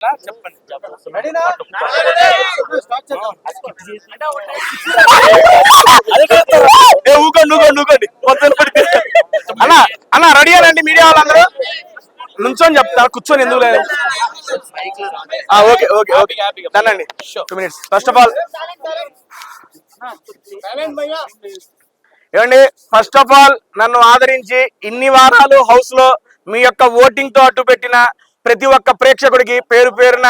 చెప్పండి ఊకండి ఊకోండి ఊకోండి మొత్తం రెడీ అండి మీడియా వాళ్ళందరూ నుంచొని చెప్తా కూర్చొని ఎందుకు లేదు okay okay okay దానండి two minutes first of all ఏమండి ఫస్ట్ ఆఫ్ ఆల్ నన్ను ఆదరించి ఇన్ని వారాలు హౌస్లో మీ యొక్క ఓటింగ్తో అడ్డు పెట్టిన ప్రతి ఒక్క ప్రేక్షకుడికి పేరు పేరున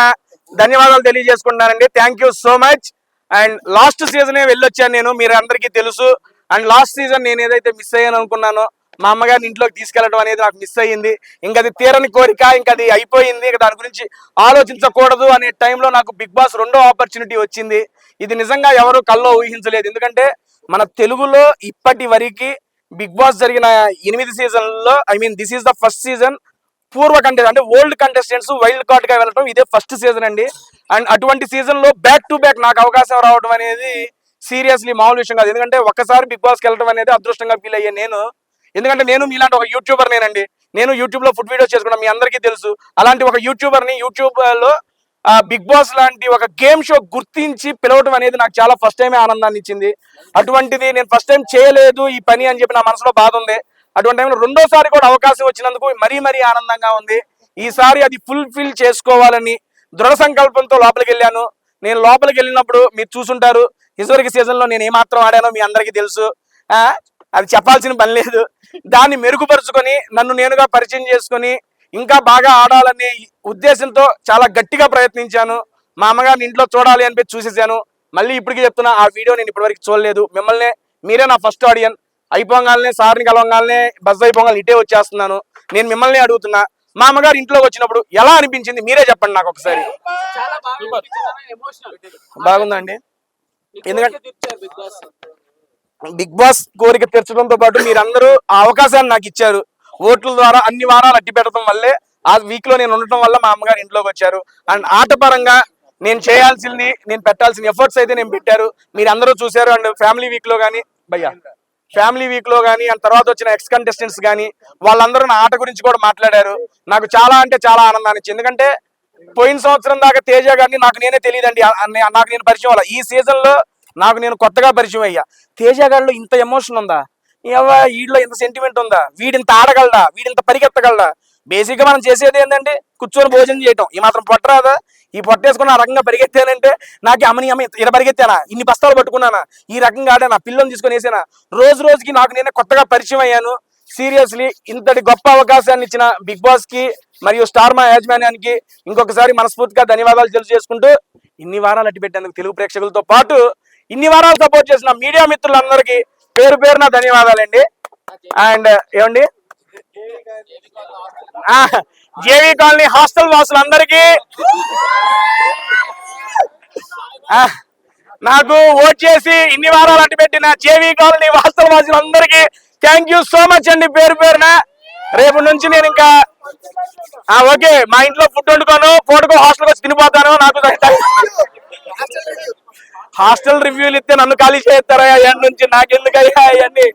ధన్యవాదాలు తెలియజేసుకుంటున్నానండి. Thank you so much and last సీజనే వెళ్ళొచ్చాను నేను మీరు అందరికీ తెలుసు. అండ్ లాస్ట్ సీజన్ నేను ఏదైతే మిస్ అయ్యాను అనుకున్నానో మా అమ్మగారిని ఇంట్లోకి తీసుకెళ్ళడం అనేది నాకు మిస్ అయ్యింది. ఇంకా అది తీరని కోరిక ఇంకా అది అయిపోయింది. ఇంకా దాని గురించి ఆలోచించకూడదు అనే టైంలో నాకు బిగ్ బాస్ రెండో ఆపర్చునిటీ వచ్చింది. ఇది నిజంగా ఎవరు కల్లో ఊహించలేదు. ఎందుకంటే మన తెలుగులో ఇప్పటి వరకు బిగ్ బాస్ జరిగిన ఎనిమిది సీజన్లో I mean this is the first season పూర్వ కంటెస్ట్ అంటే ఓల్డ్ కంటెస్టెంట్స్ వైల్డ్ కార్డ్గా వెళ్ళటం ఇదే ఫస్ట్ సీజన్ అండి. అండ్ అటువంటి సీజన్లో బ్యాక్ టు బ్యాక్ నాకు అవకాశం రావడం అనేది సీరియస్లీ మామూలు విషయం కాదు. ఎందుకంటే ఒక్కసారి బిగ్ బాస్కి వెళ్ళడం అనేది అదృష్టంగా ఫీల్ అయ్యే నేను. ఎందుకంటే నేను మీలాంటి ఒక యూట్యూబర్ నేనండి. నేను యూట్యూబ్లో ఫుడ్ వీడియోస్ చేసుకున్నా మీ అందరికీ తెలుసు. అలాంటి ఒక యూట్యూబర్ని యూట్యూబ్లో బిగ్ బాస్ లాంటి ఒక గేమ్ షో గుర్తించి పిలవటం అనేది నాకు చాలా ఫస్ట్ టైమే ఆనందాన్ని ఇచ్చింది. అటువంటిది నేను ఫస్ట్ టైం చేయలేదు ఈ పని అని చెప్పి నా మనసులో బాధ ఉంది. అటువంటి టైంలో రెండోసారి కూడా అవకాశం వచ్చినందుకు మరీ మరీ ఆనందంగా ఉంది. ఈసారి అది ఫుల్ఫిల్ చేసుకోవాలని దృఢ సంకల్పంతో లోపలికి వెళ్ళాను. నేను లోపలికి వెళ్ళినప్పుడు మీరు చూసుంటారు. ఇదివరకు సీజన్లో నేను ఏమాత్రం ఆడానో మీ అందరికీ తెలుసు. అది చెప్పాల్సిన పని లేదు. దాన్ని మెరుగుపరుచుకొని నన్ను నేనుగా పరిచయం చేసుకొని ఇంకా బాగా ఆడాలనే ఉద్దేశంతో చాలా గట్టిగా ప్రయత్నించాను. మా అమ్మగారిని ఇంట్లో చూడాలి అని చూసేసాను. మళ్ళీ ఇప్పటికీ చెప్తున్నా ఆ వీడియో నేను ఇప్పటివరకు చూడలేదు. మిమ్మల్ని మీరే నా ఫస్ట్ ఆడియన్ అయిపోగానే సార్ని కలవగానే బస్ అయిపోగానే ఇటే వచ్చేస్తున్నాను. నేను మిమ్మల్ని అడుగుతున్నా మా అమ్మగారు ఇంట్లోకి వచ్చినప్పుడు ఎలా అనిపించింది? మీరే చెప్పండి నాకు ఒకసారి. బాగుందండి. ఎందుకంటే బిగ్ బాస్. కోరిక తీర్చడంతో పాటు మీరందరూ ఆ అవకాశాన్ని నాకు ఇచ్చారు. ఓట్ల ద్వారా అన్ని వారాలు అట్టి పెట్టడం వల్లే ఆ వీక్లో నేను ఉండటం వల్ల మా అమ్మగారు ఇంట్లోకి వచ్చారు. అండ్ ఆట పరంగా నేను చేయాల్సింది నేను పెట్టాల్సిన ఎఫర్ట్స్ అయితే నేను పెట్టారు. మీరు అందరూ చూశారు అండ్ ఫ్యామిలీ వీక్లో కానీ భయ్యా. ఫ్యామిలీ వీక్లో కానీ అండ్ తర్వాత వచ్చిన ఎక్స్ కంటెస్టెంట్స్ కానీ వాళ్ళందరూ నా ఆట గురించి కూడా మాట్లాడారు. నాకు చాలా అంటే చాలా ఆనందాన్ని ఇచ్చింది ఎందుకంటే పోయిన సంవత్సరం దాకా తేజ గారిని నాకు నేనే తెలియదండి. నాకు నేను పరిచయం అలా ఈ సీజన్లో నాకు నేను కొత్తగా పరిచయం అయ్యా. తేజ గారిలో ఇంత ఎమోషన్ ఉందా? ఏవా వీడిలో ఇంత సెంటిమెంట్ ఉందా? వీడింత ఆడగలడా? వీడింత పరిగెత్తగలడా? బేసిక్గా మనం చేసేది ఏంటంటే కూర్చొని భోజనం చేయటం. ఈ మాత్రం పొట్టరాదా ఈ పొట్టేసుకుని ఆ రకంగా పరిగెత్తానంటే నాకు అమ్మని అమ్మ ఇలా పరిగెత్తానా? ఇన్ని బస్తాలు పట్టుకున్నానా? ఈ రకంగా ఆడానా? పిల్లల్ని తీసుకొని వేసానా? రోజు రోజుకి నాకు నేనే కొత్తగా పరిచయం అయ్యాను. సీరియస్లీ ఇంతటి గొప్ప అవకాశాన్ని ఇచ్చిన బిగ్ బాస్కి మరియు స్టార్ మా యాజమాన్యానికి ఇంకొకసారి మనస్ఫూర్తిగా ధన్యవాదాలు తెలియజేసుకుంటూ ఇన్ని వారాలు అట్టి పెట్టేందుకు తెలుగు ప్రేక్షకులతో పాటు ఇన్ని వారాలు సపోర్ట్ చేసిన మీడియా మిత్రులందరికీ పేరు పేరున ధన్యవాదాలండి. అండ్ ఏమండి? జేవీ కాలనీ హాస్టల్ వాసులందరికీ. నాకు ఓట్ చేసి ఇన్ని వారాలు అట్టి పెట్టిన జేవీ కాలనీ హాస్టల్ వాసులందరికీ థ్యాంక్ యూ సో మచ్ అండి పేరు పేరున. రేపు నుంచి నేను ఇంకా ఆ ఓకే మా ఇంట్లో ఫుడ్ వండుకోను పూటకో హాస్టల్కి వచ్చి తినిపోతాను నాకు హాస్టల్ రివ్యూలు ఇస్తే నన్ను ఖాళీ చేస్తారా ఎండ్ నుంచి నాకెందుకయ్యా అవన్నీ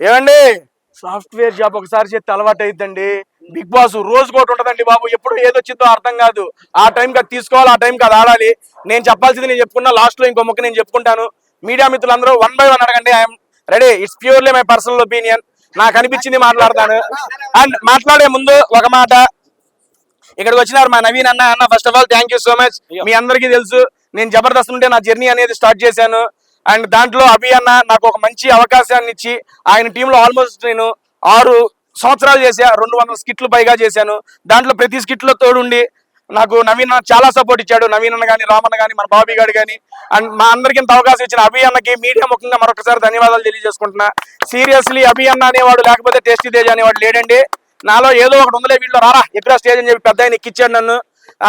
ఏమండి? సాఫ్ట్వేర్ జాబ్ ఒకసారి చేస్తే అలవాటు అయిద్దండి. బిగ్ బాస్ రోజు కూడా ఉంటదండి బాబు. ఎప్పుడు ఏదొచ్చిందో అర్థం కాదు. ఆ టైంకి అది తీసుకోవాలి ఆ టైంకి అది ఆడాలి. నేను చెప్పాల్సింది నేను చెప్పుకున్నా లాస్ట్లో ఇంకో ముక్క నేను చెప్పుకుంటాను. మీడియా మిత్రులందరూ వన్ బై వన్ అడగండి. I'm ready it's purely my personal opinion నాకు అనిపించింది మాట్లాడతాను. అండ్ మాట్లాడే ముందు ఒక మాట. ఇక్కడికి వచ్చినారు మా నవీన్ అన్న. అన్న first of all thank you so much మీ అందరికీ తెలుసు. నేను జబర్దస్త్ నుండి నా జర్నీ అనేది స్టార్ట్ చేశాను. అండ్ దాంట్లో అభి అన్న నాకు ఒక మంచి అవకాశాన్ని ఇచ్చి ఆయన టీంలో ఆల్మోస్ట్ నేను ఆరు సంవత్సరాలు చేశా రెండు వందల స్కిట్లు పైగా చేశాను. దాంట్లో ప్రతి స్కిట్లో తోడుండి నాకు నవీన్ చాలా సపోర్ట్ ఇచ్చాడు. నవీన్ అన్న కానీ రామన్న కానీ మన బాబీ గారు కానీ అండ్ మా అందరికి ఇంత అవకాశం ఇచ్చిన అభి అన్నకి మీడియా ముఖంగా మరొకసారి ధన్యవాదాలు తెలియజేసుకుంటున్నా. సీరియస్లీ అభి అన్న అనేవాడు లేకపోతే టేస్టీ తేజ్ అనేవాడు లేడండి. నాలో ఏదో ఒకటి ఉందలే వీళ్ళు రారా ఎక్కడ స్టేజ్ అని చెప్పి పెద్ద ఆయన ఎక్కిచ్చాడు నన్ను.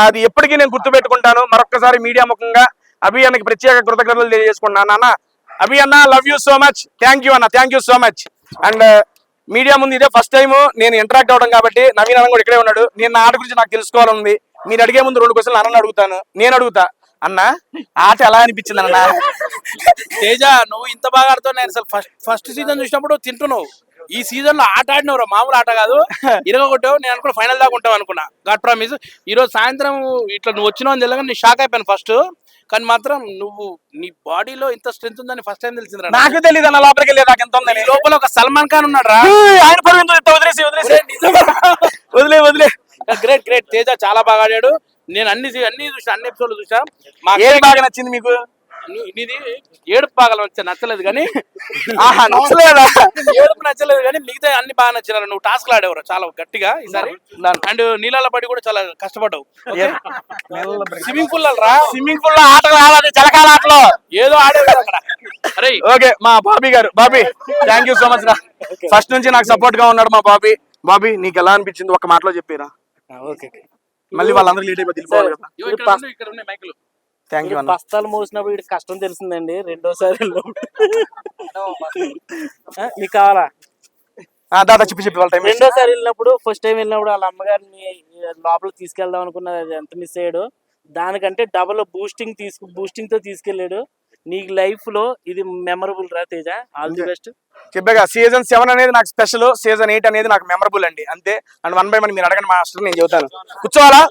అది ఎప్పటికీ నేను గుర్తుపెట్టుకుంటాను. మరొకసారి మీడియా ముఖంగా అభి అన్నకి ప్రత్యేక కృతజ్ఞతలు తెలియజేసుకుంటున్నాను అన్న అభి అన్న love you so much thank you అన్న thank you so much and media ముందు ఇదే ఫస్ట్ టైం నేను ఇంటరాక్ట్ అవడం కాబట్టి నవీన్ అన్న కూడా ఇక్కడే ఉన్నాడు. నేను నా ఆట గురించి నాకు తెలుసుకోవాలని మీరు అడిగే ముందు రెండు క్వశ్చన్లు అన్న అడుగుతాను. నేను అడుగుతా. అన్న ఆట ఎలా అనిపించింది అన్న? తేజ నువ్వు ఇంత బాగా ఆడుతావు నేను అసలు ఫస్ట్ ఫస్ట్ సీజన్ చూసినప్పుడు తింటున్నావు. ఈ సీజన్లో ఆట ఆడినవరా? మామూలు ఆట కాదు. ఇరగొట్టావు నేను అనుకున్నా ఫైనల్ దాకా ఉంటావు అనుకున్నా. గాడ్ ప్రామిస్ ఈ రోజు సాయంత్రం ఇట్లా నువ్వు వచ్చినావు అని తెలియగా నేను షాక్ అయిపోయాను ఫస్ట్ కానీ మాత్రం నువ్వు నీ బాడీలో ఇంత స్ట్రెంత్ ఉందని ఫస్ట్ టైం తెలిసిందిరా నాకు. తెలియదు అన్న లోపలికి వెళ్ళే నాకు ఎంత ఉందని లోపల ఒక సల్మాన్ ఖాన్ ఉన్నాడు రా ఆయన? వదిలేసి వదిలేసి. వదిలే వదిలే. గ్రేట్ గ్రేట్ తేజ చాలా బాగా ఆడాడు. నేను అన్ని అన్ని చూసా అన్ని ఎపిసోడ్లు చూసా. మా ఏది బాగా నచ్చింది మీకు? నీది ఏడుపు బాగా నచ్చ నచ్చలేదు కానీ ఆహా నచ్చలేదా ఏడుపు నచ్చలేదు కానీ మిగతా అన్ని బాగా నచ్చినారు. నువ్వు టాస్క్ ఆడేవారు చాలా గట్టిగా ఈసారి. అండ్ నీళ్ళ పడి కూడా చాలా కష్టపడ్డావు. స్విమ్మింగ్ పూల్ రా. స్విమ్మింగ్ పూల్లో ఆటలు ఆడాలి జలకాల ఆటలో. ఏదో ఆడేవారు అక్కడ. అరే. ఓకే మా Bobby garu. Bobby thank you so much రా. ఫస్ట్ నుంచి నాకు సపోర్ట్గా ఉన్నాడు మా బాబీ. బాబీ నీకు ఎలా అనిపించింది? ఒక మాటలో చెప్పిరా. ఓకే మళ్ళీ వాళ్ళందరూ లేట్ అయిపోయి థ్యాంక్ యూ మోసినప్పుడు వీడికి కష్టం తెలిసిందండి. రెండోసారి మీకు కావాలా? దాదా చెప్పి చెప్పి వాళ్ళ టైం రెండోసారి వెళ్ళినప్పుడు ఫస్ట్ టైం వెళ్ళినప్పుడు వాళ్ళ అమ్మగారిని లోపలికి తీసుకెళ్దాం అనుకున్నది అది ఎంత మిస్ అయ్యాడు. దానికంటే డబల్ బూస్టింగ్ తీసుకు బూస్టింగ్తో తీసుకెళ్ళాడు. నీకు లైఫ్లో ఇది మెమరబుల్ రా తేజ. ఆల్ ది బెస్ట్ చెప్పాగా సీజన్ సెవెన్ అనేది నాకు స్పెషల్ సీజన్ ఎయిట్ అనేది నాకు మెమరబుల్ అండి. అంతే. అండ్ వన్ బై వన్ మీరు అడగండి మాస్టర్ నేను చెబుతాను. కూర్చోవాలా?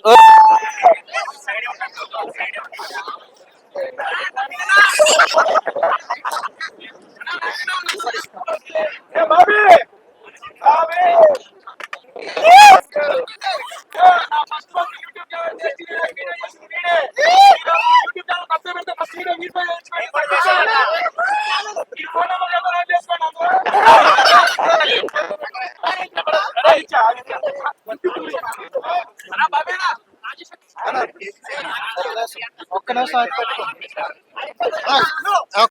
ఒక్క నిమిషం